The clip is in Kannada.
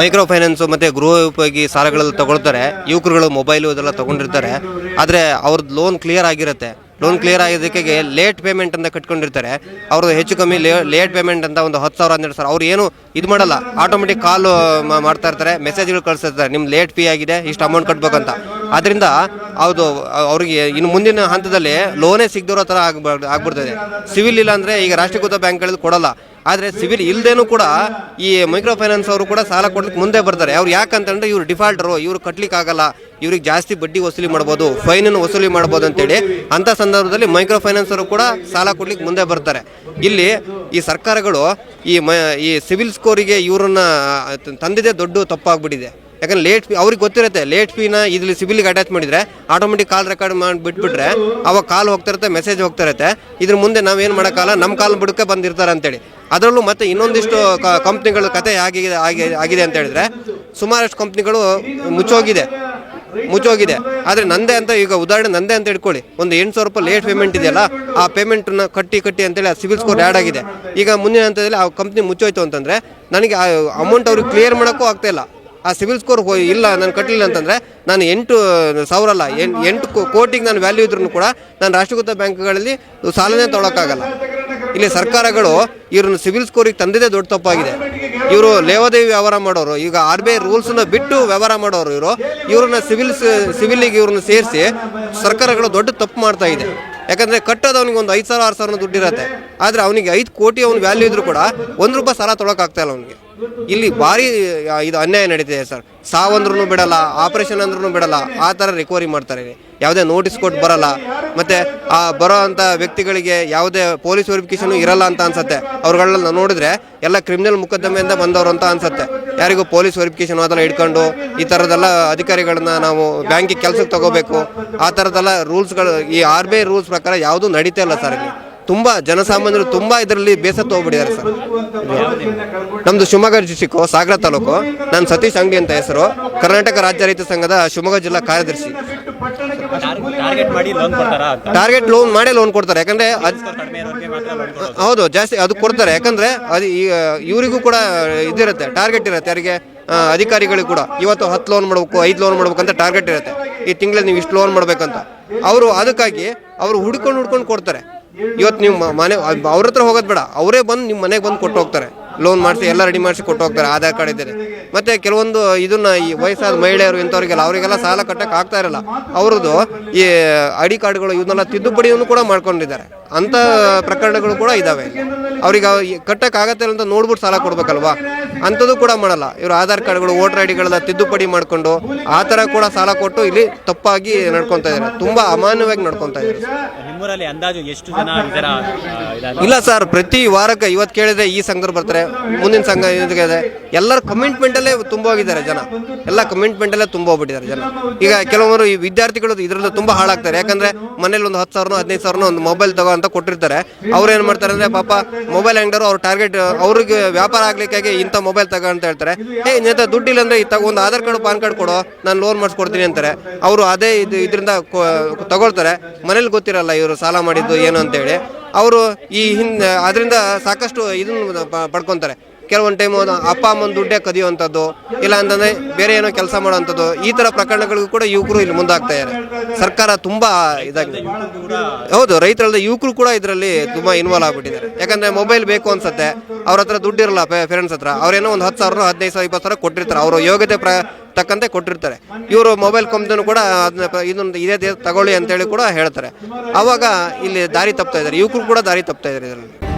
ಮೈಕ್ರೋ ಫೈನಾನ್ಸ್ ಮತ್ತೆ ಗೃಹ ಉಪಯೋಗಿ ಸಾಲಗಳಲ್ಲಿ ತಗೊಳ್ತಾರೆ. ಯುವಕರುಗಳು ಮೊಬೈಲು ಇದೆಲ್ಲ ತಗೊಂಡಿರ್ತಾರೆ. ಆದರೆ ಅವ್ರದ್ದು ಲೋನ್ ಕ್ಲಿಯರ್ ಆಗಿರುತ್ತೆ. ಲೋನ್ ಕ್ಲಿಯರ್ ಆಗಿದ್ದಕ್ಕೆ ಲೇಟ್ ಪೇಮೆಂಟ್ ಅಂತ ಕಟ್ಕೊಂಡಿರ್ತಾರೆ. ಅವ್ರದ್ದು ಹೆಚ್ಚು ಕಮ್ಮಿ ಲೇಟ್ ಪೇಮೆಂಟ್ ಅಂತ ಒಂದು ಹತ್ತು ಸಾವಿರ, ಹನ್ನೆರಡು ಸಾವಿರ. ಅವ್ರು ಏನು ಇದು ಮಾಡಲ್ಲ. ಆಟೋಮೆಟಿಕ್ ಕಾಲ್ ಮಾಡ್ತಾ ಇರ್ತಾರೆ. ಮೆಸೇಜ್ಗಳು ಕಳಿಸಿರ್ತಾರೆ ನಿಮ್ಮ ಲೇಟ್ ಫೀ ಆಗಿದೆ, ಇಷ್ಟು ಅಮೌಂಟ್ ಕಟ್ಬೇಕಂತ. ಅದರಿಂದ ಅದು ಅವ್ರಿಗೆ ಇನ್ನು ಮುಂದಿನ ಹಂತದಲ್ಲಿ ಲೋನೇ ಸಿಗದಿರೋ ಥರ ಆಗ್ಬಾರ್ದು ಆಗ್ಬಿಡ್ತದೆ. ಸಿವಿಲ್ ಇಲ್ಲ ಅಂದರೆ ಈಗ ರಾಷ್ಟ್ರೀಕೃತ ಬ್ಯಾಂಕ್ಗಳಲ್ಲಿ ಕೊಡಲ್ಲ. ಆದರೆ ಸಿವಿಲ್ ಇಲ್ಲದೇನೂ ಕೂಡ ಈ ಮೈಕ್ರೋ ಫೈನಾನ್ಸ್ ಅವರು ಕೂಡ ಸಾಲ ಕೊಡ್ಲಿಕ್ಕೆ ಮುಂದೆ ಬರ್ತಾರೆ. ಅವ್ರು ಯಾಕಂತಂದ್ರೆ ಇವ್ರು ಡಿಫಾಲ್ಟರು, ಇವರು ಕಟ್ಲಿಕ್ಕೆ ಆಗಲ್ಲ ಇವ್ರಿಗೆ ಜಾಸ್ತಿ ಬಡ್ಡಿ ವಸೂಲಿ ಮಾಡ್ಬೋದು ಫೈನನ್ನು ವಸೂಲಿ ಮಾಡ್ಬೋದು ಅಂತೇಳಿ ಅಂಥ ಸಂದರ್ಭದಲ್ಲಿ ಮೈಕ್ರೋ ಫೈನಾನ್ಸ್ ಅವರು ಕೂಡ ಸಾಲ ಕೊಡ್ಲಿಕ್ಕೆ ಮುಂದೆ ಬರ್ತಾರೆ. ಇಲ್ಲಿ ಈ ಸರ್ಕಾರಗಳು ಈ ಮ, ಈ ಸಿವಿಲ್ ಸ್ಕೋರಿಗೆ ಇವ್ರನ್ನ ತಂದಿದೆ ದೊಡ್ಡ ತಪ್ಪಾಗ್ಬಿಟ್ಟಿದೆ. ಯಾಕಂದ್ರೆ ಲೇಟ್ ಫೀ, ಅವ್ರಿಗೆ ಗೊತ್ತಿರುತ್ತೆ, ಲೇಟ್ ಫೀನ ಇಲ್ಲಿ ಸಿವಿಲ್ಗೆ ಅಟ್ಯಾಚ್ ಮಾಡಿದ್ರೆ ಆಟೋಮೆಟಿಕ್ ಕಾಲ್ ರೆಕಾರ್ಡ್ ಮಾಡಿ ಬಿಟ್ಬಿಟ್ರೆ ಅವಾಗ ಕಾಲ್ ಹೋಗ್ತಿರುತ್ತೆ, ಮೆಸೇಜ್ ಹೋಗ್ತಿರುತ್ತೆ. ಇದ್ರ ಮುಂದೆ ನಾವೇನು ಮಾಡೋಕ್ಕಲ್ಲ ನಮ್ಮ ಕಾಲ್ ಬಿಡಕ್ಕೆ ಬಂದಿರ್ತಾರೆ ಅಂತೇಳಿ. ಅದರಲ್ಲೂ ಮತ್ತೆ ಇನ್ನೊಂದಿಷ್ಟು ಕಂಪ್ನಿಗಳ ಕತೆ ಆಗಿದೆ ಆಗಿ- ಆಗಿದೆ ಅಂತ ಹೇಳಿದ್ರೆ ಸುಮಾರಷ್ಟು ಕಂಪ್ನಿಗಳು ಮುಚ್ಚೋಗಿದೆ. ಮುಚ್ಚೋಗಿದೆ. ಆದರೆ ನಂದೇ ಅಂತ ಈಗ ಉದಾಹರಣೆ ನಂದೇ ಅಂತ ಇಟ್ಕೊಳ್ಳಿ ಒಂದು ಎಂಟು ಸಾವಿರ ರೂಪಾಯಿ ಲೇಟ್ ಪೇಮೆಂಟ್ ಇದೆಯಲ್ಲ, ಆ ಪೇಮೆಂಟನ್ನು ಕಟ್ಟಿ ಕಟ್ಟಿ ಅಂತೇಳಿ ಆ ಸಿವಿಲ್ ಸ್ಕೋರ್ ಆ್ಯಡ್ ಆಗಿದೆ. ಈಗ ಮುಂದಿನ ಹಂತದಲ್ಲಿ ಆ ಕಂಪ್ನಿ ಮುಚ್ಚೋಯ್ತು ಅಂತಂದರೆ ನನಗೆ ಆ ಅಮೌಂಟ್ ಅವ್ರಿಗೆ ಕ್ಲಿಯರ್ ಮಾಡೋಕ್ಕೂ ಆಗ್ತಾ ಇಲ್ಲ. ಆ ಸಿವಿಲ್ ಸ್ಕೋರ್ ಇಲ್ಲ, ನಾನು ಕಟ್ಟಲಿಲ್ಲ ಅಂತಂದರೆ ನಾನು ಎಂಟು ಸಾವಿರ ಅಲ್ಲ, ಎಂಟು ಕೋಟಿಗೆ ನಾನು ವ್ಯಾಲ್ಯೂ ಇದ್ರೂ ಕೂಡ ನಾನು ರಾಷ್ಟ್ರೀಕೃತ ಬ್ಯಾಂಕ್ಗಳಲ್ಲಿ ಸಾಲನೇ ತೊಗೊಳಕ್ಕಾಗಲ್ಲ. ಇಲ್ಲಿ ಸರ್ಕಾರಗಳು ಇವ್ರನ್ನ ಸಿವಿಲ್ ಸ್ಕೋರಿಗೆ ತಂದಿದೆ ದೊಡ್ಡ ತಪ್ಪಾಗಿದೆ. ಇವರು ಲೇವಾದೇವಿ ವ್ಯವಹಾರ ಮಾಡೋರು, ಈಗ ಆರ್ ಬಿ ಐ ರೂಲ್ಸ್ನ ಬಿಟ್ಟು ವ್ಯವಹಾರ ಮಾಡೋರು ಇವರು. ಇವ್ರನ್ನ ಸಿವಿಲ್ ಸಿವಿಲಿಗೆ ಇವ್ರನ್ನ ಸೇರಿಸಿ ಸರ್ಕಾರಗಳು ದೊಡ್ಡ ತಪ್ಪು ಮಾಡ್ತಾ ಇದೆ. ಯಾಕಂದರೆ ಕಟ್ಟೋದು ಅವ್ನಿಗೆ ಒಂದು ಐದು ಸಾವಿರ, ಆರು ಸಾವಿರ ದುಡ್ಡಿರತ್ತೆ. ಆದರೆ ಅವನಿಗೆ ಐದು ಕೋಟಿ ಅವ್ನ ವ್ಯಾಲ್ಯೂ ಇದ್ರೂ ಕೂಡ ಒಂದು ರೂಪಾಯಿ ಸಾಲ ತೊಳೋಕ್ಕಾಗ್ತಾಯಿಲ್ಲ ಅವನಿಗೆ. ಇಲ್ಲಿ ಭಾರಿ ಇದು ಅನ್ಯಾಯ ನಡೀತಿದೆ ಸರ್. ಸಾವಂದ್ರೂ ಬಿಡಲ್ಲ, ಆಪರೇಷನ್ ಅಂದ್ರೂ ಬಿಡಲ್ಲ, ಆ ಥರ ರಿಕವರಿ ಮಾಡ್ತಾರೆ. ಯಾವುದೇ ನೋಟಿಸ್ ಕೊಟ್ಟು ಬರಲ್ಲ. ಮತ್ತು ಆ, ಬರೋ ಅಂಥ ವ್ಯಕ್ತಿಗಳಿಗೆ ಯಾವುದೇ ಪೊಲೀಸ್ ವೆರಿಫಿಕೇಶನ್ ಇರಲ್ಲ ಅಂತ ಅನ್ಸುತ್ತೆ. ಅವ್ರುಗಳನ್ನ ನೋಡಿದ್ರೆ ಎಲ್ಲ ಕ್ರಿಮಿನಲ್ ಮುಕದ್ದಮೆಯಿಂದ ಬಂದವರು ಅಂತ ಅನ್ಸುತ್ತೆ. ಯಾರಿಗೂ ಪೊಲೀಸ್ ವೆರಿಫಿಕೇಶನ್ ಅದೆಲ್ಲ ಇಟ್ಕೊಂಡು ಈ ಥರದೆಲ್ಲ ಅಧಿಕಾರಿಗಳನ್ನ ನಾವು ಬ್ಯಾಂಕಿಗೆ ಕೆಲಸಕ್ಕೆ ತಗೋಬೇಕು. ಆ ಥರದ್ದೆಲ್ಲ ರೂಲ್ಸ್ಗಳು ಈ ಆರ್ ಬಿ ಐ ರೂಲ್ಸ್ ಪ್ರಕಾರ ಯಾವುದೂ ನಡೀತಾ ಇಲ್ಲ ಸರ್ ಇಲ್ಲಿ. ತುಂಬ ಜನಸಾಮಾನ್ಯರು ತುಂಬ ಇದರಲ್ಲಿ ಬೇಸತ್ತು ಹೋಗ್ಬಿಟ್ಟಿದ್ದಾರೆ ಸರ್. ನಮ್ಮದು ಶಿವಮೊಗ್ಗ ಡಿಸ್ಟಿಕ್ಕು, ಸಾಗರ ತಾಲೂಕು. ನಾನು ಸತೀಶ್ ಅಂಗಡಿ ಅಂತ ಹೆಸರು. ಕರ್ನಾಟಕ ರಾಜ್ಯ ರೈತ ಸಂಘದ ಶಿವಮೊಗ್ಗ ಜಿಲ್ಲಾ ಕಾರ್ಯದರ್ಶಿ. ಟಾರ್ಗೆಟ್ ಲೋನ್ ಮಾಡೇ ಲೋನ್ ಕೊಡ್ತಾರೆ. ಯಾಕಂದ್ರೆ ಹೌದು, ಜಾಸ್ತಿ ಅದು ಕೊಡ್ತಾರೆ. ಯಾಕಂದ್ರೆ ಅದು ಇವರಿಗೂ ಕೂಡ ಇದಿರುತ್ತೆ ಟಾರ್ಗೆಟ್ ಇರುತ್ತೆ. ಯಾರಿಗೆ ಅಧಿಕಾರಿಗಳು ಅಧಿಕಾರಿಗಳಿಗೂ ಕೂಡ. ಇವತ್ತು ಹತ್ತು ಲೋನ್ ಮಾಡಬೇಕು, ಐದು ಲೋನ್ ಮಾಡಬೇಕು ಅಂತ ಟಾರ್ಗೆಟ್ ಇರುತ್ತೆ. ಈ ತಿಂಗಳಲ್ಲಿ ನೀವು ಇಷ್ಟು ಲೋನ್ ಮಾಡ್ಬೇಕಂತ. ಅವರು ಅದಕ್ಕಾಗಿ ಅವರು ಹುಡ್ಕೊಂಡು ಹುಡ್ಕೊಂಡು ಕೊಡ್ತಾರೆ. ಇವತ್ತು ನೀವು ಮನೆ, ಅವ್ರ ಹತ್ರ ಹೋಗೋದು ಬೇಡ. ಅವರೇ ಬಂದು ನಿಮ್ಮ ಮನೆಗೆ ಬಂದು ಕೊಟ್ಟು ಹೋಗ್ತಾರೆ. ಲೋನ್ ಮಾಡಿಸಿ, ಎಲ್ಲ ರೆಡಿ ಮಾಡಿಸಿ ಕೊಟ್ಟು ಹೋಗ್ತಾರೆ, ಆಧಾರ್ ಕಾರ್ಡ್ ಇದ್ದರೆ ಮತ್ತೆ ಕೆಲವೊಂದು ಇದನ್ನ ಈ ವಯಸ್ಸಾದ ಮಹಿಳೆಯರು, ಇಂಥವ್ರಿಗೆಲ್ಲ ಅವರಿಗೆಲ್ಲ ಸಾಲ ಕಟ್ಟಕ್ಕೆ ಆಗ್ತಾ ಇರಲ್ಲ. ಅವ್ರದ್ದು ಈ ಐ ಡಿ ಕಾರ್ಡ್ಗಳು ಇವನ್ನೆಲ್ಲ ತಿದ್ದುಪಡಿಯನ್ನು ಕೂಡ ಮಾಡ್ಕೊಂಡಿದ್ದಾರೆ. ಅಂಥ ಪ್ರಕರಣಗಳು ಕೂಡ ಇದ್ದಾವೆ ಅವ್ರಿಗೆ ಕಟ್ಟಕ್ಕೆ ಆಗತ್ತೆ ಅಂತ ನೋಡ್ಬಿಟ್ಟು ಸಾಲ ಕೊಡ್ಬೇಕಲ್ವಾ? ಅಂಥದ್ದು ಕೂಡ ಮಾಡಲ್ಲ. ಇವರು ಆಧಾರ್ ಕಾರ್ಡ್ಗಳು ವೋಟರ್ ಐ ಡಿಗಳೆಲ್ಲ ತಿದ್ದುಪಡಿ ಮಾಡಿಕೊಂಡು ಆ ಥರ ಕೂಡ ಸಾಲ ಕೊಟ್ಟು ಇಲ್ಲಿ ತಪ್ಪಾಗಿ ನಡ್ಕೊತಾ ಇದ್ದಾರೆ. ತುಂಬ ಅಮಾನ್ಯವಾಗಿ ನಡ್ಕೊತಾ ಇದ್ದಾರೆ. ನಿಮ್ಮೂರಲ್ಲಿ ಅಂದಾಜು ಎಷ್ಟು ಜನ ಇದರ ಇಲ್ಲ ಸರ್ ಪ್ರತಿ ವಾರಕ್ಕೆ ಇವತ್ತು ಕೇಳಿದ್ರೆ ಈ ಸಂಘರು ಬರ್ತಾರೆ ಮುಂದಿನ ಸಂಘ ಇದೆ. ಎಲ್ಲರ ಕಮಿಟ್ಮೆಂಟಲ್ಲೇ ತುಂಬ ಹೋಗಿದ್ದಾರೆ ಜನ. ಎಲ್ಲ ಕಮಿಟ್ಮೆಂಟಲ್ಲೇ ತುಂಬ ಹೋಗ್ಬಿಟ್ಟಿದ್ದಾರೆ ಜನ. ಈಗ ಕೆಲವರು ಈ ವಿದ್ಯಾರ್ಥಿಗಳು ಇದರಿಂದ ತುಂಬ ಹಾಳಾಗ್ತಾರೆ. ಯಾಕಂದ್ರೆ ಮನೇಲಿ ಒಂದು ಹತ್ತು ಸಾವಿರನೋ ಹದಿನೈದು ಸಾವಿರನೋ ಒಂದು ಮೊಬೈಲ್ ತಗೋ ಅಂತ ಕೊಟ್ಟಿರ್ತಾರೆ. ಅವ್ರು ಏನು ಮಾಡ್ತಾರೆ ಅಂದ್ರೆ ಪಾಪ ಮೊಬೈಲ್ ಅಂಗಡಿಯವರು ಅವ್ರ ಟಾರ್ಗೆಟ್ ಅವ್ರಿಗೆ ವ್ಯಾಪಾರ ಆಗಲಿಕ್ಕಾಗಿ ಇಂಥ ಮೊಬೈಲ್ ತಗೋ ಅಂತ ಹೇಳ್ತಾರೆ. ಏ ನಿನ್ನ ದುಡ್ಡಿಲ್ಲ ಅಂದ್ರೆ ಈ ತಗೋ ಒಂದು ಆಧಾರ್ ಕಾರ್ಡ್ ಪಾನ್ ಕಾರ್ಡ್ ಕೊಡೋ ನಾನು ಲೋನ್ ಮಾಡಿಸ್ಕೊಡ್ತೀನಿ ಅಂತಾರೆ. ಅವರು ಅದೇ ಇದು ಇದರಿಂದ ತಗೊಳ್ತಾರೆ. ಮನೇಲಿ ಗೊತ್ತಿರಲ್ಲ ಇವರು ಸಾಲ ಮಾಡಿದ್ದು ಏನು ಅಂತೇಳಿ. ಅವರು ಈ ಹಿಂದೆ ಅದರಿಂದ ಸಾಕಷ್ಟು ಇದನ್ನು ಪಡ್ಕೊಂತಾರೆ. ಕೆಲವೊಂದು ಟೈಮು ಅಪ್ಪ ಅಮ್ಮನ ದುಡ್ಡೇ ಕದಿಯುವಂಥದ್ದು, ಇಲ್ಲ ಅಂತಂದರೆ ಬೇರೆ ಏನೋ ಕೆಲಸ ಮಾಡುವಂಥದ್ದು, ಈ ಥರ ಪ್ರಕರಣಗಳಿಗೂ ಕೂಡ ಯುವಕರು ಇಲ್ಲಿ ಮುಂದಾಗ್ತಾ ಇದ್ದಾರೆ ಸರ್ಕಾರ ತುಂಬ ಇದಾಗಿದೆ. ಹೌದು ರೈತರಲ್ಲದ ಯುವಕರು ಕೂಡ ಇದರಲ್ಲಿ ತುಂಬ ಇನ್ವಾಲ್ವ್ ಆಗಿಬಿಟ್ಟಿದ್ದಾರೆ. ಯಾಕಂದರೆ ಮೊಬೈಲ್ ಬೇಕು ಅನ್ಸುತ್ತೆ, ಅವ್ರ ಹತ್ರ ದುಡ್ಡಿರಲ್ಲ ಫ್ರೆಂಡ್ಸ್ ಹತ್ರ. ಅವ್ರೇನೋ ಒಂದು ಹತ್ತು ಸಾವಿರ ಹದಿನೈದು ಸಾವಿರ, ಇಪ್ಪತ್ತು ಸಾವಿರ ಕೊಟ್ಟಿರ್ತಾರೆ. ಅವರು ಯೋಗ್ಯತೆ ಪ್ರ, ತಕ್ಕಂತೆ ಕೊಟ್ಟಿರ್ತಾರೆ. ಇವರು ಮೊಬೈಲ್ ಕಂಪ್ನಿನೂ ಕೂಡ ಅದನ್ನ ಇದೊಂದು ಇದೇ ತಗೊಳ್ಳಿ ಅಂತೇಳಿ ಕೂಡ ಹೇಳ್ತಾರೆ. ಆವಾಗ ಇಲ್ಲಿ ದಾರಿ ತಪ್ತಾ ಇದ್ದಾರೆ. ಯುವಕರು ಕೂಡ ದಾರಿ ತಪ್ತಾ ಇದ್ದಾರೆ ಇದರಲ್ಲಿ.